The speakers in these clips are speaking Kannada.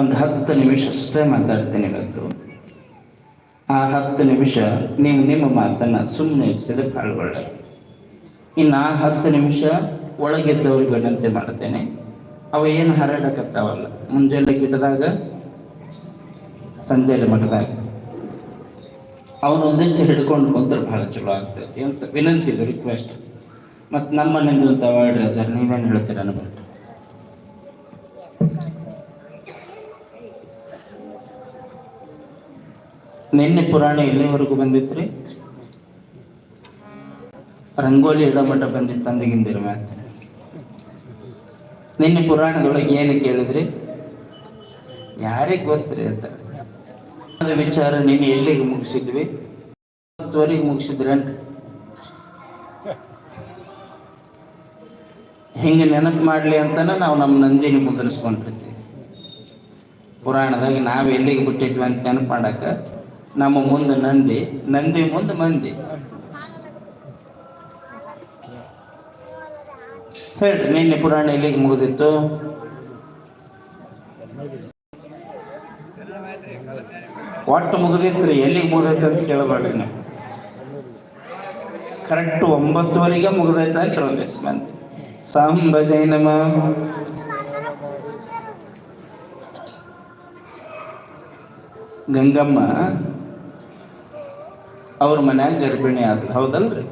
ಒಂದು ಹತ್ತು ನಿಮಿಷ ಅಷ್ಟೇ ಮಾತಾಡ್ತೀನಿ ಇವತ್ತು. ಆ ಹತ್ತು ನಿಮಿಷ ನೀವು ನಿಮ್ಮ ಮಾತನ್ನು ಸುಮ್ಮನೆ ಇರಿಸಿದ್ರೆ ಭಾಳ ಒಳ್ಳೆ. ಇನ್ನು ಆ ಹತ್ತು ನಿಮಿಷ ಒಳಗಿದ್ದವ್ರಿಗೆ ವಿನಂತಿ ಮಾಡ್ತೇನೆ. ಅವ ಏನು ಹರಡಕತ್ತಾವಲ್ಲ. ಮುಂಜಾನೆ ಗಿಡದಾಗ, ಸಂಜೆಲೆ ಮಠದಾಗ. ಅವನೊಂದಿಷ್ಟು ಹಿಡ್ಕೊಂಡು ಕುಂತ್ರೆ ಭಾಳ ಚಲೋ ಆಗ್ತೈತಿ ಅಂತ ವಿನಂತಿ ರಿಕ್ವೆಸ್ಟ್ ಮತ್ತು ನಮ್ಮ ನಿಂದು ತವಾಡ್ರಿ ಅಜ್ಜಾರ್ ನೀವೇನು ಹೇಳ್ತೀರ ಅನ್ಬಿಟ್ಟು ನಿನ್ನೆ ಪುರಾಣ ಎಲ್ಲಿವರೆಗೂ ಬಂದಿತ್ರಿ ರಂಗೋಲಿ ಇಡಮಠ ಬಂದಿತ್ತು ಅಂದಿಗಿಂದಿರ ಮಾತು ನಿನ್ನೆ ಪುರಾಣದೊಳಗೆ ಏನು ಕೇಳಿದ್ರಿ? ಯಾರಿಗೆ ಗೊತ್ತ್ರಿ ಅಂತ ವಿಚಾರ ನಿನ್ನೆ ಎಲ್ಲಿಗೆ ಮುಗಿಸಿದ್ವಿ? ಹತ್ತುವರೆಗೆ ಮುಗಿಸಿದ್ರೆ? ಹಿಂಗೆ ನೆನಪು ಮಾಡಲಿ ಅಂತಾನೆ ನಾವು ನಮ್ಮ ನಂದಿನಿ ಮುದ್ರಿಸ್ಕೊಂಡಿರ್ತೀವಿ ಪುರಾಣದಾಗ ನಾವು ಎಲ್ಲಿಗೆ ಬಿಟ್ಟಿದ್ವಿ ಅಂತ ನೆನಪು ಮಾಡಕ್ಕೆ? ನಮ್ಮ ಮುಂದೆ ನಂದಿ ನಂದಿ ಮುಂದೆ ಮಂದಿ. ಹೇಳ್ರಿ, ನಿನ್ನೆ ಪುರಾಣ ಎಲ್ಲಿಗೆ ಮುಗಿದಿತ್ತು? ಒಟ್ಟು ಮುಗಿದಿತ್ರಿ, ಎಲ್ಲಿಗೆ ಮುಗಿದೈತೆ ಅಂತ ಕೇಳಬೇಡ್ರಿ ನೀವು. ಕರೆಕ್ಟ್ ಒಂಬತ್ತುವರೆಗೆ ಮುಗಿದೈತೆ ಅಂತ ಹೇಳಿ ಮಂದಿ. ಸಾಂಬ ಜೈನಮ ಗಂಗಮ್ಮ ಅವ್ರ ಮನ್ಯಾಗ ಗರ್ಭಿಣಿ ಆದ್ಲು. ಹೌದಲ್ರಿ?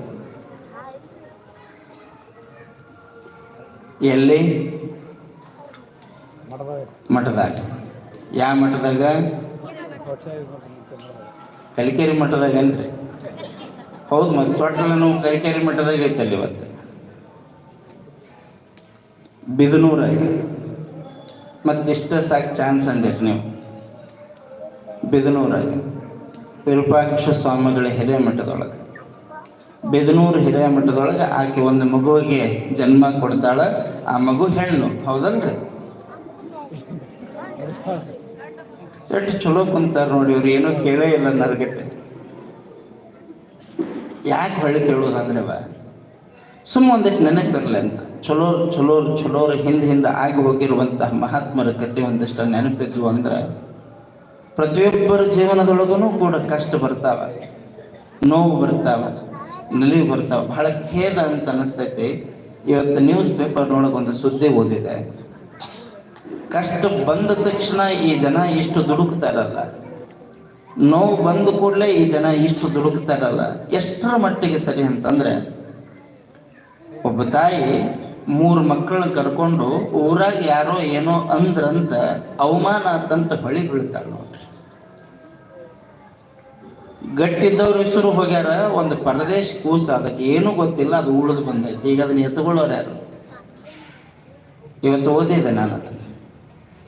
ಎಲ್ಲಿ? ಮಠದಾಗ. ಯಾವ ಮಠದಾಗ? ಕಲಿಕೇರಿ ಮಠದಾಗ ಅಲ್ರಿ ಹೌದು, ಮತ್ತೆ ನಾವು ಕಲಿಕೇರಿ ಮಠದಾಗ ಐತಲ್ಲಿ ಇವತ್ತು. ಬಿದನೂರಾಗ. ಮತ್ತಿಷ್ಟ ಸಾಕು ಚಾನ್ಸ್ ಅಂದಿರಿ ನೀವು. ಬಿದನೂರಾಗ. ವಿರೂಪಾಕ್ಷ ಸ್ವಾಮಿಗಳ ಹಿರಿಯ ಮಠದೊಳಗೆ. ಬೆದನೂರು ಹಿರೇಮಠದೊಳಗೆ ಆಕೆ ಒಂದು ಮಗುವಿಗೆ ಜನ್ಮ ಕೊಡ್ತಾಳೆ. ಆ ಮಗು ಹೆಣ್ಣು, ಹೌದಲ್ರಿ? ಎಷ್ಟು ಚಲೋ ಕುಂತಾರ ನೋಡಿ ಇವ್ರು, ಏನೋ ಕೇಳೇ ಇಲ್ಲ ನರಗತ್ತೆ ಯಾಕೆ ಹೊಳ್ಳಿ ಕೇಳೋದಂದ್ರೆ ಬಾ. ಸುಮ್ಮ ಒಂದಿಟ್ಟು ನೆನಪು ಬರಲಿ ಅಂತ. ಚಲೋ ಚಲೋ, ಚಲೋರು ಹಿಂದೆ ಹಿಂದೆ ಆಗಿ ಹೋಗಿರುವಂತಹ ಮಹಾತ್ಮರ ಕತೆ ಒಂದಿಷ್ಟು ನೆನಪಿದ್ವು ಅಂದ್ರೆ ಪ್ರತಿಯೊಬ್ಬರ ಜೀವನದೊಳಗೂ ಕೂಡ ಕಷ್ಟ ಬರ್ತಾವ, ನೋವು ಬರ್ತಾವ, ನಲಿವು ಬರ್ತಾವ. ಬಹಳ ಖೇದ ಅಂತ ಅನಿಸ್ತೈತಿ. ಇವತ್ತು ನ್ಯೂಸ್ ಪೇಪರ್ ಪೇಪರ್ನೊಳಗೆ ಒಂದು ಸುದ್ದಿ ಓದಿದೆ. ಕಷ್ಟ ಬಂದ ತಕ್ಷಣ ಈ ಜನ ಇಷ್ಟು ದುಡುಕ್ತಾರಲ್ಲ ನೋವು ಬಂದ ಕೂಡಲೇ ಈ ಜನ ಇಷ್ಟು ದುಡುಕ್ತಾರಲ್ಲ ಎಷ್ಟರ ಮಟ್ಟಿಗೆ ಸರಿ ಅಂತಂದ್ರೆ, ಒಬ್ಬ ತಾಯಿ ಮೂರು ಮಕ್ಕಳನ್ನ ಕರ್ಕೊಂಡು ಊರಾಗ ಯಾರೋ ಏನೋ ಅಂದ್ರಂತ ಅವಮಾನ ಅಂತಂತ ಹೊಳಿ ಬೀಳ್ತಾಳೆ ನೋಡ್ರಿ ಗಟ್ಟಿದ್ದವ್ರ ಹೆಸರು ಹೋಗ್ಯಾರ, ಒಂದು ಪರದೇಶ ಕೂಸ, ಅದಕ್ಕೆ ಏನೂ ಗೊತ್ತಿಲ್ಲ, ಅದು ಉಳಿದು ಬಂದೈತಿ. ಈಗ ಅದನ್ನ ಎತ್ಕೊಳ್ಳೋರು ಯಾರು? ಇವತ್ತು ಓದಿದೆ ನಾನು.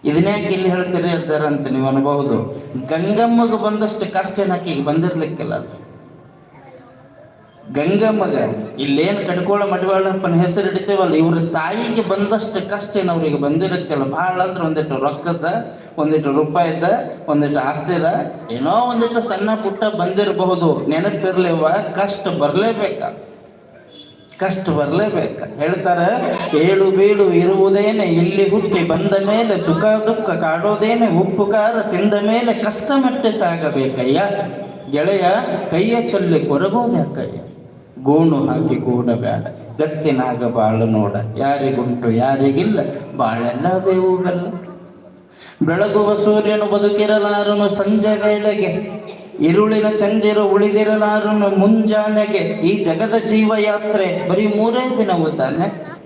ಇದನ್ಯಾಕೆ ಇಲ್ಲಿ ಹೇಳ್ತೀರಿ ಸರ್ ಅಂತ ನೀವು ಅನ್ಬಹುದು? ಗಂಗಮ್ಮಗೆ ಬಂದಷ್ಟು ಕಷ್ಟ ಏನಕ್ಕೆ ಈಗ ಬಂದಿರ್ಲಿಕ್ಕಿಲ್ಲ ಅದು? ಗಂಗಮ್ಮಗ ಇಲ್ಲೇನು ಕಡ್ಕೋಳ ಮಡಿವಾಳಪ್ಪನ ಹೆಸರು ಇಡ್ತೇವಲ್ಲ ಇವ್ರ ತಾಯಿಗೆ ಬಂದಷ್ಟು ಕಷ್ಟ ಏನು ಅವ್ರಿಗೆ ಬಂದಿರುತ್ತಲ್ಲ, ಭಾಳ ಅಂದ್ರೆ ಒಂದಿಟ್ಟು ರೊಕ್ಕದ ಒಂದಿಟ್ಟು ರೂಪಾಯಿದ ಒಂದಿಟ್ಟು ಆಸ್ತಿದ, ಏನೋ ಒಂದಿಟ್ಟು ಸಣ್ಣ ಪುಟ್ಟ ಬಂದಿರಬಹುದು ನೆನಪಿರ್ಲಿವ ಕಷ್ಟ ಬರಲೇಬೇಕ. ಕಷ್ಟ ಬರಲೇಬೇಕ. ಹೇಳ್ತಾರೆ, ಏಳು ಬೀಳು ಇರುವುದೇನೆ, ಇಲ್ಲಿ ಹುಟ್ಟಿ ಬಂದ ಮೇಲೆ ಸುಖ ದುಃಖ ಕಾಡೋದೇನೆ, ಉಪ್ಪು ಖಾರ ತಿಂದ ಮೇಲೆ ಕಷ್ಟ ಮಟ್ಟೆ ಸಾಗಬೇಕಯ್ಯ. ಗೆಳೆಯ, ಕೈಯ ಚೊಲ್ಲಿ ಕೊರಗೋದ್ಯಾಕಯ್ಯ ಗೋಣು ಹಾಕಿ ಕೂಡಬೇಡ ಗತ್ತಿನಾಗ ಬಾಳು ನೋಡ. ಯಾರಿಗುಂಟು, ಯಾರಿಗಿಲ್ಲ, ಬಾಳೆಲ್ಲ ಬೇವುಗಲ್ಲ. ಬೆಳಗುವ ಸೂರ್ಯನು ಬದುಕಿರಲಾರನು ಸಂಜೆ ವೇಳೆಗೆ ಇರುಳಿನ ಚಂದಿರ ಉಳಿದಿರಲಾರನು ಮುಂಜಾನೆಗೆ. ಈ ಜಗದ ಜೀವಯಾತ್ರೆ ಬರೀ ಮೂರೇ ದಿನವೂ ತಾನೆ.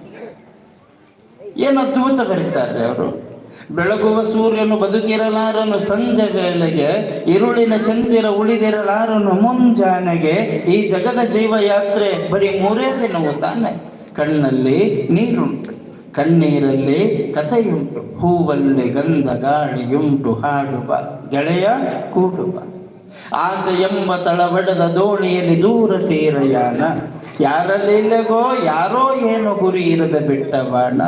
ಏನು ಅದ್ಭುತ ಬರೀತಾರೆ ಅವರು? ಬೆಳಗುವ ಸೂರ್ಯನು ಬದುಕಿರಲಾರನು, ಸಂಜೆ ವೇಳೆಗೆ ಇರುಳಿನ ಚಂದಿರ ಉಳಿದಿರಲಾರನು, ಮುಂಜಾನೆಗೆ ಈ ಜಗದ ಜೀವ ಯಾತ್ರೆ ಬರೀ ಮೂರೇ ದಿನವು ತಾನೆ. ಕಣ್ಣಲ್ಲಿ ನೀರುಂಟು, ಕಣ್ಣೀರಲ್ಲಿ ಕಥೆಯುಂಟು, ಹೂವಲ್ಲಿ ಗಂಧ, ಗಾಳಿಯುಂಟು, ಹಾಡುವ, ಗೆಳೆಯ ಕೂಡುವ. ಆಸೆ ಎಂಬ ತಳಬಡದ ದೋಣಿಯಲ್ಲಿ ದೂರ ತೀರಯಾನ. ಯಾರಲ್ಲಿಲ್ಲಗೋ ಯಾರೋ ಏನು ಗುರಿ ಇರದ ಬಿಟ್ಟ ಬಾಣ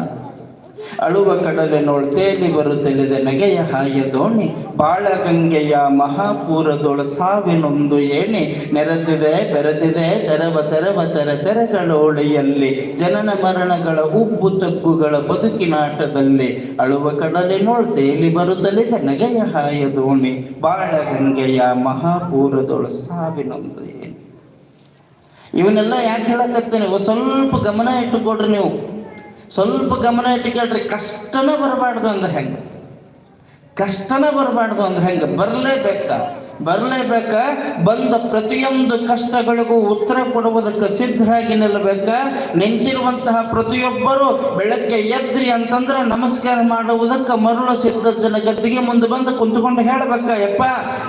ಅಳುವ ಕಡಲೆ ತೇಲಿ ಬರುತ್ತಲಿದೆ ನಗೆಯ ಹಾಯ ದೋಣಿ. ಬಾಳಗಂಗೆಯ ಮಹಾಪೂರದೊಳ ಸಾವಿನೊಂದು ಏಣಿ. ನೆರೆದಿದೆ ಬೆರೆದಿದೆ ತೆರವ ತೆರವ, ತೆರ, ತೆರೆಗಳೋಳಿಯಲ್ಲಿ. ಜನನ ಮರಣಗಳ ಉಬ್ಬು ತಗ್ಗುಗಳ ಬದುಕಿನಾಟದಲ್ಲಿ ಅಳುವ ಕಡಲೆ ತೇಲಿ ಬರುತ್ತಲಿದೆ ನಗೆಯ ಹಾಯ ದೋಣಿ. ಬಾಳಗಂಗೆಯ ಮಹಾಪೂರದೊಳ ಸಾವಿನೊಂದು ಏಣಿ. ಇವನ್ನೆಲ್ಲ ಯಾಕೆ ಹೇಳಕತ್ತೇನೆ ಸ್ವಲ್ಪ ಗಮನ ಇಟ್ಟುಕೊಡ್ರಿ ನೀವು. ಸ್ವಲ್ಪ ಗಮನ ಇಟ್ಟುಕೊಳ್ರಿ ಕಷ್ಟನೂ ಬರಬಾರ್ದು ಅಂದ್ರೆ ಹೆಂಗೆ? ಕಷ್ಟನ ಬರಬಾರ್ದು ಅಂದ್ರೆ ಹೆಂಗೆ? ಬರಲೇಬೇಕ. ಬರಲೇಬೇಕ, ಬಂದ ಪ್ರತಿಯೊಂದು ಕಷ್ಟಗಳಿಗೂ ಉತ್ತರ ಕೊಡುವುದಕ್ಕೆ ಸಿದ್ಧರಾಗಿ ನಿಲ್ಲಬೇಕ. ನಿಂತಿರುವಂತಹ ಪ್ರತಿಯೊಬ್ಬರು ಬೆಳಗ್ಗೆ ಎದ್ರಿ ಅಂತಂದ್ರೆ ನಮಸ್ಕಾರ ಮಾಡುವುದಕ್ಕೆ ಮರುಳ ಸಿದ್ಧ ಜನ ಗದ್ದಿಗೆ ಮುಂದೆ ಬಂದು ಕುಂತ್ಕೊಂಡು ಹೇಳಬೇಕ, ಯಪ್ಪ,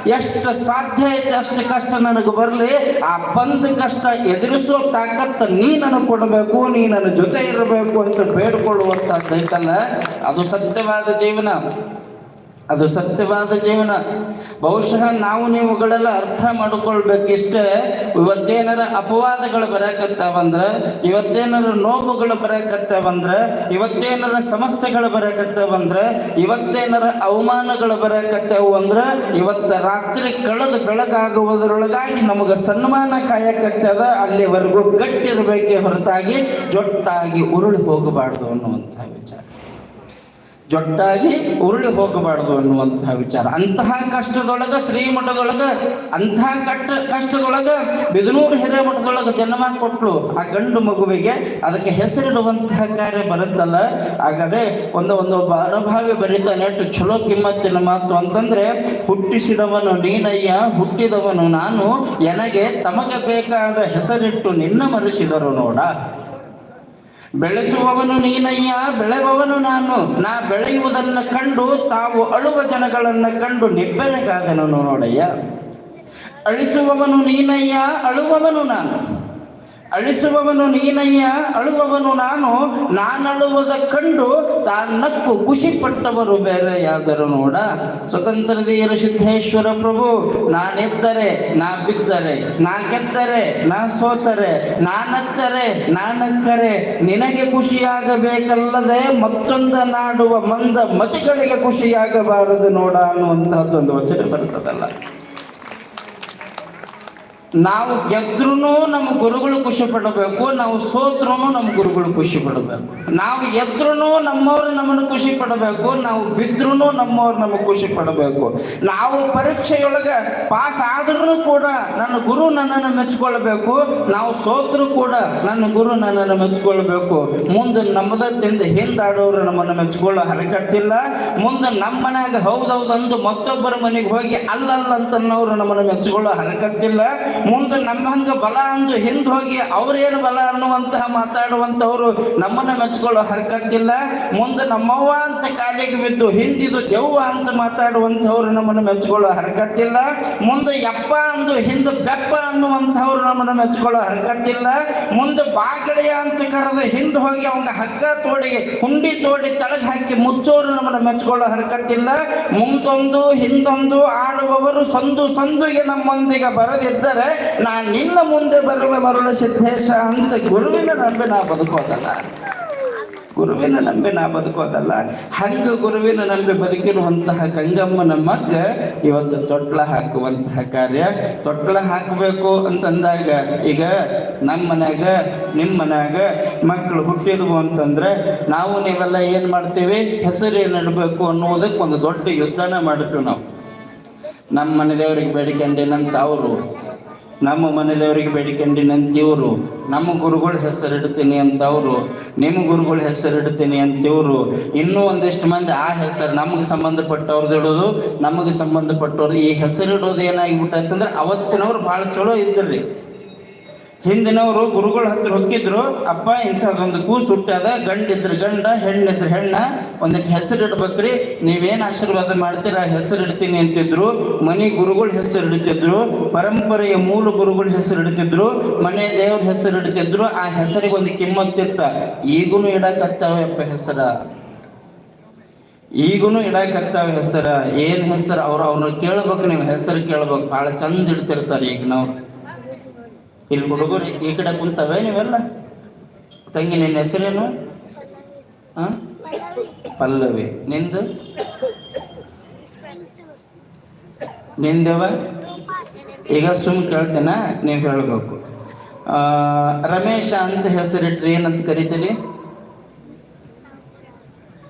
ಎಷ್ಟು ಸಾಧ್ಯ ಐತೆ, ಅಷ್ಟು ಕಷ್ಟ ನನಗೆ ಬರಲಿ. ಆ ಬಂದ ಕಷ್ಟ ಎದುರಿಸೋ ತಾಕತ್ತ ನೀ ನನಗೆ ಕೊಡಬೇಕು ನೀ ನನ್ನ ಜೊತೆ ಇರಬೇಕು ಅಂತ ಬೇಡ್ಕೊಳ್ಳುವಂಥದ್ದು ಐತಲ್ಲ ಅದು ಸತ್ಯವಾದ ಜೀವನ. ಅದು ಸತ್ಯವಾದ ಜೀವನ. ಬಹುಶಃ ನಾವು ನೀವುಗಳೆಲ್ಲ ಅರ್ಥ ಮಾಡಿಕೊಳ್ಬೇಕಿಷ್ಟೇ. ಇವತ್ತೇನಾರ ಅಪವಾದಗಳು ಬರಕತ್ತಾವಂದ್ರೆ ಇವತ್ತೇನಾರ ನೋವುಗಳು ಬರಕತ್ತಾವಂದ್ರೆ ಇವತ್ತೇನಾರ ಸಮಸ್ಯೆಗಳು ಬರಕತ್ತಾವಂದ್ರೆ ಇವತ್ತೇನಾರ ಅವಮಾನಗಳು ಬರಕತ್ತಾವು ಅಂದ್ರೆ, ಇವತ್ತ ರಾತ್ರಿ ಕಳೆದು ಬೆಳಗಾಗುವುದರೊಳಗಾಗಿ ನಮಗೆ ಸನ್ಮಾನ ಕಾಯಕತ್ತದ, ಅಲ್ಲಿವರೆಗೂ ಗಟ್ಟಿರಬೇಕೇ ಹೊರತಾಗಿ ಜೊಟ್ಟಾಗಿ ಉರುಳಿ ಹೋಗಬಾರ್ದು ಅನ್ನುವಂಥ ವಿಚಾರ. ಜೊಟ್ಟಾಗಿ ಉರುಳಿ ಹೋಗಬಾರ್ದು ಅನ್ನುವಂತಹ ವಿಚಾರ. ಅಂತಹ ಕಷ್ಟದೊಳಗ, ಶ್ರೀಮಠದೊಳಗ, ಅಂತಹ ಕಟ್ಟ ಕಷ್ಟದೊಳಗ, ಬಿದನೂರು ಹಿರೇಮಠದೊಳಗ ಜನ್ಮ ಕೊಟ್ಲು ಆ ಗಂಡು ಮಗುವಿಗೆ, ಅದಕ್ಕೆ ಹೆಸರಿಡುವಂತಹ ಕಾರ್ಯ ಬರುತ್ತಲ್ಲ. ಆಗದೆ ಒಂದು ಒಂದು ಒಬ್ಬ ಅನುಭಾವಿ ಬರೀತಾನೆ ಚಲೋ ಕಿಮ್ಮತ್ತಿನ ಮಾತು ಅಂತಂದ್ರೆ, ಹುಟ್ಟಿಸಿದವನು ನೀನಯ್ಯ, ಹುಟ್ಟಿದವನು ನಾನು, ಎನಗೆ ತಮಗೆ ಬೇಕಾದ ಹೆಸರಿಟ್ಟು ನಿನ್ನ ಮರೆಸಿದರು ನೋಡ. ಬೆಳೆಸುವವನು ನೀನಯ್ಯ, ಬೆಳೆವವನು ನಾನು. ನಾ ಬೆಳೆಯುವುದನ್ನು ಕಂಡು ತಾವು ಅಳುವ ಜನಗಳನ್ನು ಕಂಡು ನಿಬ್ಬೆರಗಾದನು ನೋಡಯ್ಯ. ಅಳಿಸುವವನು ನೀನಯ್ಯ, ಅಳುವವನು ನಾನು. ಅಳಿಸುವವನು ನೀನಯ್ಯ, ಅಳುವವನು ನಾನು. ನಾನಳುವುದ ಕಂಡು ತಾನಕ್ಕು ಖುಷಿ ಪಟ್ಟವರು ಬೇರೆಯಾದರು ನೋಡ. ಸ್ವತಂತ್ರ ಧೀರ ಸಿದ್ದೇಶ್ವರ ಪ್ರಭು ನಾನೆತ್ತರೆ ನಾ ಬಿದ್ದರೆ ನಾ ಕೆತ್ತರೆ, ನಾ ಸೋತರೆ ನಾನತ್ತರೆ ನಾನಕ್ಕರೆ ನಿನಗೆ ಖುಷಿಯಾಗಬೇಕಲ್ಲದೆ ಮತ್ತೊಂದ ನಾಡುವ ಮಂದ ಮತಿಗಳಿಗೆ ಖುಷಿಯಾಗಬಾರದು ನೋಡ ಅನ್ನುವಂತಹದ್ದೊಂದು ವಚನ ಬರ್ತದಲ್ಲ. ನಾವು ಗೆದ್ರೂ ನಮ್ಮ ಗುರುಗಳು ಖುಷಿ ಪಡಬೇಕು, ನಾವು ಸೋತ್ರೂ ನಮ್ಮ ಗುರುಗಳು ಖುಷಿ ಪಡಬೇಕು. ನಾವು ಎದ್ರೂ ನಮ್ಮವ್ರು ನಮ್ಮನ್ನು ಖುಷಿ ಪಡಬೇಕು, ನಾವು ಬಿದ್ರೂ ನಮ್ಮವ್ರು ನಮಗೆ ಖುಷಿ ಪಡಬೇಕು. ನಾವು ಪರೀಕ್ಷೆಯೊಳಗೆ ಪಾಸ್ ಆದ್ರೂ ಕೂಡ ನನ್ನ ಗುರು ನನ್ನನ್ನು ಮೆಚ್ಕೊಳ್ಬೇಕು, ನಾವು ಸೋತ್ರು ಕೂಡ ನನ್ನ ಗುರು ನನ್ನನ್ನು ಮೆಚ್ಕೊಳ್ಬೇಕು. ಮುಂದೆ ನಮ್ಮದ ತಿಂದ ಹಿಂದಾಡೋರು ನಮ್ಮನ್ನು ಮೆಚ್ಕೊಳ್ಳೋ ಹರಕತ್ತಿಲ್ಲ. ಮುಂದೆ ನಮ್ಮ ಮನೆಯಾಗ ಹೌದೌದಂದು ಮತ್ತೊಬ್ಬರ ಮನೆಗೆ ಹೋಗಿ ಅಲ್ಲಲ್ಲ ಅಂತನ್ನೋರು ನಮ್ಮನ್ನು ಮೆಚ್ಕೊಳ್ಳೋ ಹರಕತ್ತಿಲ್ಲ. ಮುಂದೆ ನಮ್ಮ ಹಂಗ ಬಲ ಅಂದು ಹಿಂದೆ ಹೋಗಿ ಅವ್ರೇನು ಬಲ ಅನ್ನುವಂತಹ ಮಾತಾಡುವಂಥವ್ರು ನಮ್ಮನ್ನ ಮೆಚ್ಕೊಳ್ಳೋ ಹರಕತ್ತಿಲ್ಲ. ಮುಂದೆ ನಮ್ಮವ್ವ ಅಂತ ಕಾಲಿಗೆ ಬಿದ್ದು ಹಿಂದಿದು ದೆವ್ವ ಅಂತ ಮಾತಾಡುವಂಥವ್ರು ನಮ್ಮನ್ನು ಮೆಚ್ಕೊಳ್ಳೋ ಹರಕತ್ತಿಲ್ಲ. ಮುಂದೆ ಯಪ್ಪ ಅಂದು ಹಿಂದೆ ಬೆಪ್ಪ ಅನ್ನುವಂಥವ್ರು ನಮ್ಮನ್ನ ಮೆಚ್ಕೊಳ್ಳೋ ಹರಕತ್ತಿಲ್ಲ. ಮುಂದೆ ಬಾಗಡೆಯ ಅಂತ ಕರೆದು ಹಿಂದೆ ಹೋಗಿ ಅವನ ಹಗ್ಗ ತೋಡಿ, ಹುಂಡಿ ತೋಡಿ ತಳಗ್ ಹಾಕಿ ಮುಚ್ಚೋರು ನಮ್ಮನ್ನು ಮೆಚ್ಕೊಳ್ಳೋ ಹರಕತ್ತಿಲ್ಲ. ಮುಂದೊಂದು ಹಿಂದೊಂದು ಆಡುವವರು ಸಂದು ಸಂದುಗೆ ನಮ್ಮೊಂದಿಗೆ ಬರದಿದ್ದರೆ ನಾ ನಿನ್ನ ಮುಂದೆ ಬರುವ ಮರುಳ ಸಿದ್ದೇಶ ಅಂತ ಗುರುವಿನ ನಂಬಿ ನಾ ಬದುಕೋದಲ್ಲ. ಗುರುವಿನ ನಂಬಿ ನಾ ಬದುಕೋದಲ್ಲ. ಹಂಗ ಗುರುವಿನ ನಂಬಿ ಬದುಕಿರುವಂತಹ ಗಂಗಮ್ಮನ ಮಗ್ಗ ಇವತ್ತು ತೊಟ್ಲ ಹಾಕುವಂತಹ ಕಾರ್ಯ. ತೊಟ್ಲ ಹಾಕಬೇಕು ಅಂತಂದಾಗ ಈಗ ನಮ್ಮ ಮನ್ಯಾಗ ನಿಮ್ಮ ಮನ್ಯಾಗ ಮಕ್ಕಳು ಹುಟ್ಟಿದ್ವು ಅಂತಂದ್ರೆ ನಾವು ನೀವೆಲ್ಲ ಏನು ಮಾಡ್ತೀವಿ? ಹೆಸರು ಏನು ಇಡಬೇಕು ಅನ್ನೋದಕ್ಕೆ ಒಂದು ದೊಡ್ಡ ಯುದ್ಧನ ಮಾಡ್ತೀವಿ ನಾವು. ನಮ್ಮ ಮನೆ ದೇವರಿಗೆ ಬೇಡಿಕೊಂಡೇನಂತ ಅವರು ನಮ್ಮ ಮನೆಯವರಿಗೆ ಇವರು ನಮ್ಮ ಗುರುಗಳ ಹೆಸರಿಡ್ತೀನಿ ಅಂತ ಅವರು ನಿಮ್ಮ ಗುರುಗಳ ಹೆಸರಿಡ್ತೀನಿ ಅಂತ ಇವರು ಇನ್ನೂ ಒಂದಿಷ್ಟು ಮಂದಿ ಆ ಹೆಸರು ನಮಗೆ ಸಂಬಂಧಪಟ್ಟವ್ರದ್ದು ಇಡೋದು, ನಮಗೆ ಸಂಬಂಧಪಟ್ಟವ್ರದ್ದು ಈ ಹೆಸರಿಡೋದು ಏನಾಗಿಬಿಟ್ಟೈತಂದ್ರೆ ಅವತ್ತಿನವ್ರು ಭಾಳ ಚಲೋ ಇದ್ದಿರ್ರಿ. ಹಿಂದಿನವರು ಗುರುಗಳ ಹತ್ರ ಹೊಕ್ಕಿದ್ರು, ಅಪ್ಪ, ಇಂಥದ್ದೊಂದು ಕೂಸು ಹುಟ್ಟದ ಗಂಡಿದ್ರೆ ಗಂಡ, ಹೆಣ್ಣಿದ್ರೆ ಹೆಣ್ಣ ಒಂದಿಟ್ಟು ಹೆಸರು ಇಡ್ಬೇಕ್ರಿ. ನೀವೇನು ಆಶೀರ್ವಾದ ಮಾಡ್ತೀರ? ಹೆಸರು ಇಡ್ತೀನಿ ಅಂತಿದ್ರು. ಮನೆ ಗುರುಗಳ ಹೆಸರು ಇಡ್ತಿದ್ರು. ಪರಂಪರೆಯ ಮೂಲ ಗುರುಗಳ ಹೆಸರು ಇಡ್ತಿದ್ರು. ಮನೆ ದೇವ್ರ ಹೆಸರು ಇಡ್ತಿದ್ರು. ಆ ಹೆಸರಿಗೆ ಒಂದು ಕಿಮ್ಮತ್ತಿತ್ತ ಈಗೂ ಇಡಕತ್ತಾವಪ್ಪ ಹೆಸರ. ಈಗೂ ಇಡಕತ್ತಾವ ಹೆಸರ. ಏನು ಹೆಸರು? ಅವ್ರು ಅವ್ರನ್ನ ಕೇಳ್ಬೇಕು ನೀವು. ಹೆಸರು ಕೇಳ್ಬೇಕು. ಭಾಳ ಚಂದ ಇಡ್ತಿರ್ತಾರೆ ಈಗ ನಾವು. ಇಲ್ಲಿ ಹುಡುಗರು ಈ ಕಡೆ ಕುಂತವೆ ನೀವೆಲ್ಲ? ತಂಗಿ, ನಿನ್ನ ಹೆಸರೇನು? ಹಾಂ ಪಲ್ಲವಿ. ನಿಂದು? ನಿಂದವ? ಈಗ ಸುಮ್ ಕೇಳ್ತೇನ, ನೀವು ಹೇಳ್ಬೇಕು. ರಮೇಶ ಅಂತ ಹೆಸರಿಟ್ರಿ, ಏನಂತ ಕರಿತೀರಿ?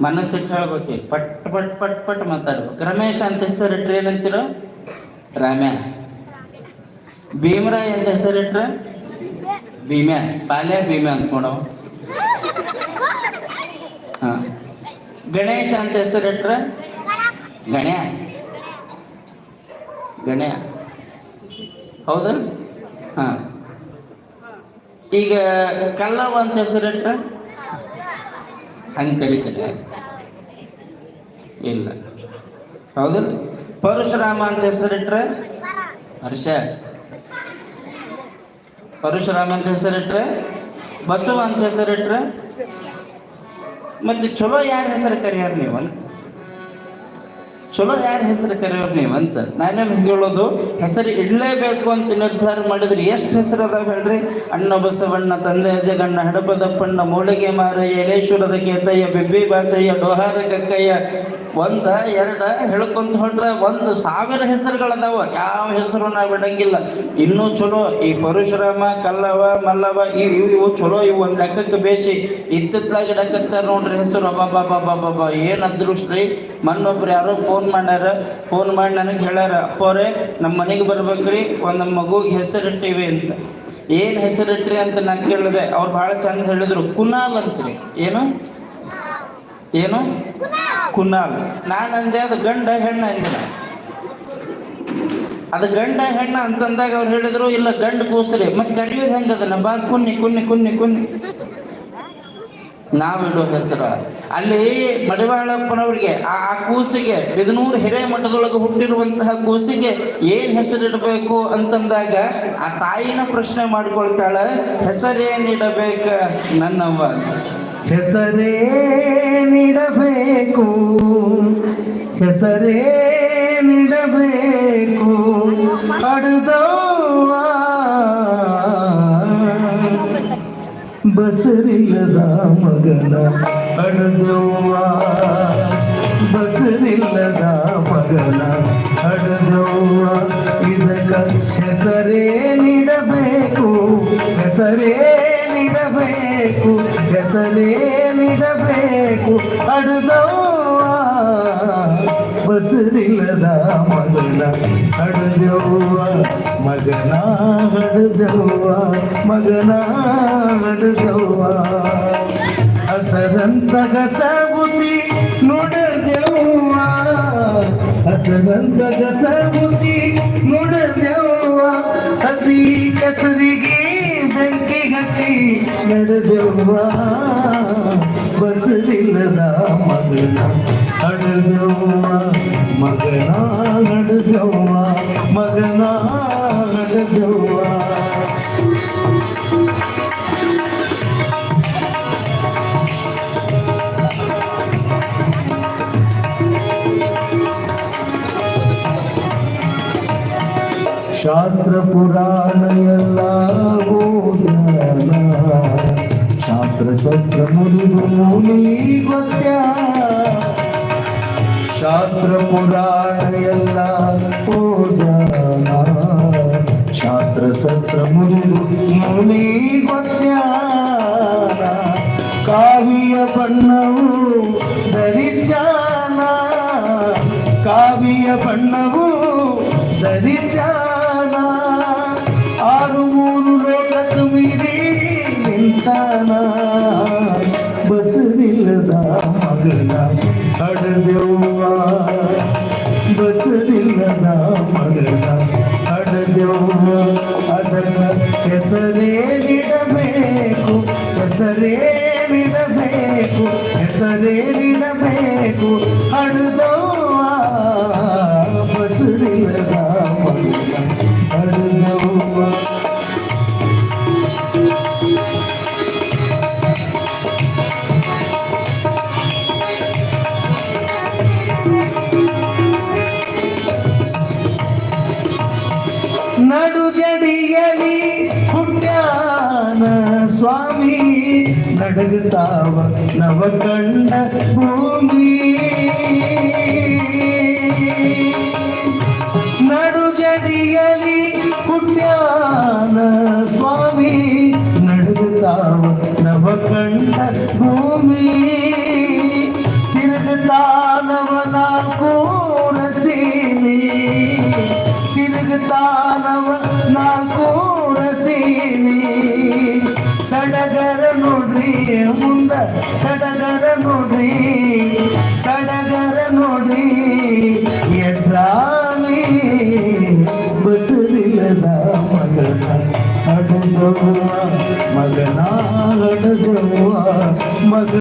ಮನಸ್ಸಿಟ್ಟು ಹೇಳ್ಬೇಕು. ಪಟ್ ಪಟ್ ಪಟ್ ಪಟ್ ಮಾತಾಡ್ಬೇಕು. ರಮೇಶ ಅಂತ ಹೆಸರಿಟ್ರಿ, ಏನಂತೀರೋ? ರಾಮ್ಯ. ಭೀಮರಾಯ್ ಅಂತ ಹೆಸರಿಟ್ರ ಭೀಮ್ಯ ಬಾಲ್ಯ ಭೀಮೆ ಅಂದ್ಕೊಳವ ಹಾ. ಗಣೇಶ ಅಂತ ಹೆಸರಿಟ್ರ ಗಣ್ಯ ಗಣ್ಯ ಹೌದಾ? ಹಾ. ಈಗ ಕಲ್ಲವ ಅಂತ ಹೆಸರಿಟ್ರ ಹಂಗೆ ಕರೀತಾರೆ ಇಲ್ಲ. ಹೌದಲ್ಲ ಪರಶುರಾಮ ಅಂತ ಹೆಸರಿಟ್ರೆ ಹರ್ಷ. ಪರಶುರಾಮ ಅಂತ ಹೆಸರಿಟ್ರೆ ಬಸವ ಅಂತ ಹೆಸರಿಟ್ರೆ ಮತ್ತೆ ಚಲೋ ಯಾರ ಹೆಸರು ಕರೆಯಾರ ನೀವು ಚಲೋ ಯಾರ ಹೆಸರು ಕರೆಯೋರು ನೀವು ಅಂತ ನಾನೇನು ಹೇಳೋದು, ಹೆಸರು ಇಡಲೇಬೇಕು ಅಂತ ನಿರ್ಧಾರ ಮಾಡಿದ್ರೆ ಎಷ್ಟು ಹೆಸರು ಅದಾವೆ ಹೇಳ್ರಿ? ಅಣ್ಣ ಬಸವಣ್ಣ, ತಂದೆ ಜಗಣ್ಣ ಹಡಪದಪ್ಪಣ್ಣ ಮೂಳಿಗೆ ಮಾರಯ್ಯ ಎಲೇಶ್ವರದ ಕೇತಯ್ಯ, ಬಿಬ್ಬಿ ಬಾಚಯ್ಯ, ಡೋಹಾರ ಕಕ್ಕಯ್ಯ, ಒಂದ, ಎರಡ ಹೇಳ್ಕೊಂತ ಹೊಂಟ್ರೆ ಒಂದು ಸಾವಿರ ಹೆಸರುಗಳದಾವ. ಯಾವ ಹೆಸರು ನಾವು ಬಿಡಂಗಿಲ್ಲ ಇನ್ನೂ ಚಲೋ, ಈ ಪರಶುರಾಮ ಕಲ್ಲವ ಮಲ್ಲವ ಇವು ಇವು ಇವು ಚಲೋ, ಇವು ಒಂದು ಲೆಕ್ಕಕ್ಕೆ ಬೇಸಿ ಇತ್ತಿತ್ತಲಾಗಿ ಇಡಕತ್ತ ನೋಡ್ರಿ ಹೆಸರು. ಅಬ್ಬಬ್ಬಬ್ಬಬ್ಬಬ್ಬ, ಏನು ಅದೃಷ್ಟ ರೀ? ಮೊನ್ನೊಬ್ರು ಯಾರೋ ಫೋನ್ ಮಾಡ್ಯಾರ, ಫೋನ್ ಮಾಡಿ ನನಗೆ ಹೇಳ್ಯಾರ ಅಪ್ಪವ್ರೆ ನಮ್ಮ ಮನೆಗೆ ಬರ್ಬೇಕ್ರಿ, ಒಂದು ಮಗುಗೆ ಹೆಸರಿಟ್ಟಿವಿ ಅಂತ. ಏನು ಹೆಸರಿಟ್ರಿ ಅಂತ ನಾನು ಕೇಳಿದೆ. ಅವ್ರು ಭಾಳ ಚಂದ ಹೇಳಿದ್ರು. ಕುನಾಲ್ ಅಂತ್ರಿ. ಏನು? ಏನು? ಕುನಾಲ್. ನಾನು ಅಂದೆ, ಅದು ಗಂಡ ಹೆಣ್ಣ ಅಂದಿನ ಅದು ಗಂಡ ಹೆಣ್ಣ ಅಂತಂದಾಗ ಅವ್ರು ಹೇಳಿದ್ರು, ಇಲ್ಲ ಗಂಡು ಕೂಸ್ರಿ. ಮತ್ತೆ ಕರೆಯೋದು ಹೆಂಗದನ್ನ ಬಾ, ಕುನ್ನಿ ಕುನ್ನಿ ಕುನ್ನಿ ಕುನ್ನಿ. ನಾವಿಡೋ ಹೆಸರು ಅಲ್ಲಿ ಮಡಿವಾಳಪ್ಪನವ್ರಿಗೆ, ಆ ಕೂಸಿಗೆ, ಬಿದನೂರು ಹಿರೇಮಠದೊಳಗೆ ಹುಟ್ಟಿರುವಂತಹ ಕೂಸಿಗೆ ಏನ್ ಹೆಸರಿಡಬೇಕು ಅಂತಂದಾಗ, ಆ ತಾಯಿನ ಪ್ರಶ್ನೆ ಮಾಡ್ಕೊಳ್ತಾಳ ಹೆಸರೇನಿಡಬೇಕ ನನ್ನವ್ವ. ಹೆಸರೇನಿಡಬೇಕು ಹೆಸರೇನಿಡಬೇಕು ಅಡುದವ್ವ ಬಸರಿಲ್ಲದ ಮಗನ ಅಡದವ್ವ ಬಸರಿಲ್ಲದ ಮಗನ ಅಡದವ್ವ ಇದಕ್ಕ ಹೆಸರೇನಿಡಬೇಕು ಹೆಸರೇ ನೀಡಬೇಕು ಅಡದವ್ವ ಬಸರಿಲ್ಲದ ಮಗನ ಅಡುದವ್ವ ಮಗನ ಹಡದವ್ವ ಮಗನ ಹಡದವ್ವ ಹಸರಂತ ಗಸಬುಸಿ ನುಡದೆವ್ವ ಹಸರಂತ ಗಸಬುಸಿ ನುಡದೆವ್ವ ಹಸಿ ಕಸರಿಗೆ ಬೆಂಕಿ ಹಚ್ಚಿ ನಡೆದೆವ್ವ ಬಸರಿಲ್ಲದ ಮಗನ ಹಡದವ್ವ ಮಗನ ಹಡದವ್ವ ಮಗನ ಹಡದವ್ವ ಶಾಸ್ತ್ರ ಪುರಾಣ ಎಲ್ಲ ಓದ್ಯಾನ ಶಾಸ್ತ್ರ ಶಸ್ತ್ರ ಮುರಿದು ಮೂಲಿ ಗೊತ್ತ್ಯಾ ಶಾಸ್ತ್ರ ಶಾಸ್ತ್ರ ಮುರಿದು ಮುನಿ ಗೊತ್ತ್ಯಾನ ಕಾವಿಯ ಬಣ್ಣವು ಧರಿಸ್ಯಾನ. ಕಾವಿಯ ಬಣ್ಣವು ಧರಿಸ್ಯಾನ. ಆರು ಮೂರು ಲೋಕ ಮೀರಿ ನಿಂತಾನ. ಬಸರಿಲ್ಲದ ಮಗನ ಹಡದೆವ್ವ. ಬಸರಿಲ್ಲದ ಮಗನ ಹಡದೆವ್ವ ಅದನ್ನ ಹೆಸರೇನಿಡಬೇಕು ಹೆಸರೇನಿಡಬೇಕು ಹೆಸರೇನಿಡಬೇಕು ಹಡದವ್ವ ಬಸರಿಲ್ಲದ ಮಗನ ಹಡದವ್ವ ನಡು ಜಡಿಯಲಿ ನಡಗುತ್ತಾವ ನವಕಂಡ ಭೂಮಿ. ನಡು ಜಡಿಯಲಿ ಪುಣ್ಯಾನ ಸ್ವಾಮಿ ನಡುಗುತ್ತಾವ ನವಕಂಡ ಭೂಮಿ. ತಿರುಗುತ್ತಾನವನ ಮುಂದ ಸಡಗರ ನೋಡ್ರಿ ಸಡಗರ ನೋಡ್ರಿ ಎಡ್ರಾಮಿ ಬಸರಿಲ್ಲದ ಮಗನ ಅಡಗವ ಮಗನ ಅಡಗವ ಮಗ